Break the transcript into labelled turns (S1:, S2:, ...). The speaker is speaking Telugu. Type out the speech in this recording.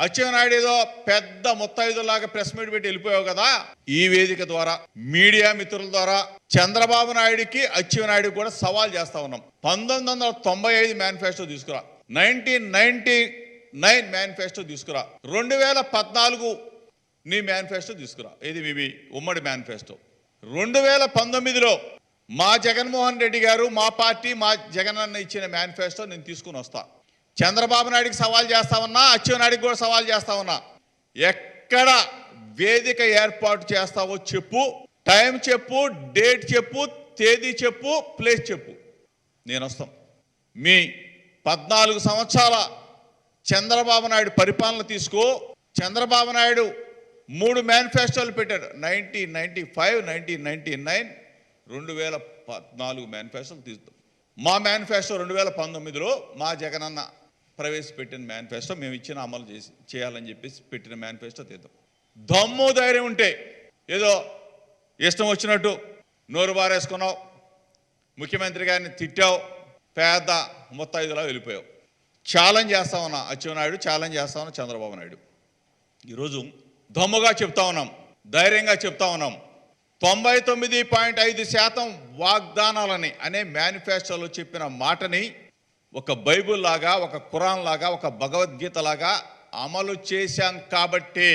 S1: అచ్చెన్నాయుడు ఏదో పెద్ద ముత్తైదులాగా ప్రెస్ మీట్ పెట్టి వెళ్ళిపోయావు కదా? ఈ వేదిక ద్వారా మీడియా మిత్రుల ద్వారా చంద్రబాబు నాయుడికి అచ్చెన్నాయుడికి కూడా సవాల్ చేస్తా ఉన్నాం. పంతొమ్మిది వందల తొంభై ఐదు మేనిఫెస్టో తీసుకురా. నైన్టీన్ నైన్టీ నైన్ మేనిఫెస్టో తీసుకురా. రెండు వేల పద్నాలుగు నీ మేనిఫెస్టో తీసుకురా. ఇది మీ ఉమ్మడి మేనిఫెస్టో రెండు వేల పంతొమ్మిదిలో మా జగన్మోహన్ రెడ్డి గారు మా పార్టీ మా జగన్ అన్న ఇచ్చిన మేనిఫెస్టో నేను తీసుకుని వస్తాను చంద్రబాబు నాయుడికి సవాల్ చేస్తా ఉన్నా అచ్చెన్నాయుడికి కూడా సవాల్ చేస్తా ఉన్నా. ఎక్కడ వేదిక ఏర్పాటు చేస్తావో చెప్పు టైం చెప్పు డేట్ చెప్పు తేదీ చెప్పు ప్లేస్ చెప్పు. నేను వస్తాం. మీ పద్నాలుగు సంవత్సరాల చంద్రబాబు నాయుడు పరిపాలన తీసుకో. చంద్రబాబు నాయుడు మూడు మేనిఫెస్టోలు పెట్టాడు. Nineteen ninety five nineteen ninety nine రెండు వేల పద్నాలుగు మేనిఫెస్టోలు తీస్తాం మా మేనిఫెస్టో రెండు వేల పంతొమ్మిదిలో మా జగనన్న ప్రవేశపెట్టిన మేనిఫెస్టో మేము ఇచ్చిన అమలు చేసి చేయాలని చెప్పేసి పెట్టిన మేనిఫెస్టో తీద్దాం దమ్ము ధైర్యం ఉంటే ఏదో ఇష్టం వచ్చినట్టు నోరు బారేసుకున్నావు ముఖ్యమంత్రి గారిని తిట్టావు పేద ముత్తైదులా వెళ్ళిపోయావు. ఛాలెంజ్ చేస్తా ఉన్నా అచ్చెన్నాయుడు ఛాలెంజ్ చేస్తా ఉన్నా చంద్రబాబు నాయుడు. ఈరోజు దమ్ముగా చెప్తా ఉన్నాం ధైర్యంగా చెప్తా ఉన్నాం. తొంభై తొమ్మిది పాయింట్ ఐదు శాతం వాగ్దానాలని అనే మేనిఫెస్టోలో చెప్పిన మాటని ఒక బైబుల్ లాగా ఒక ఖురాన్ లాగా ఒక భగవద్గీత లాగా అమలు చేశాం కాబట్టి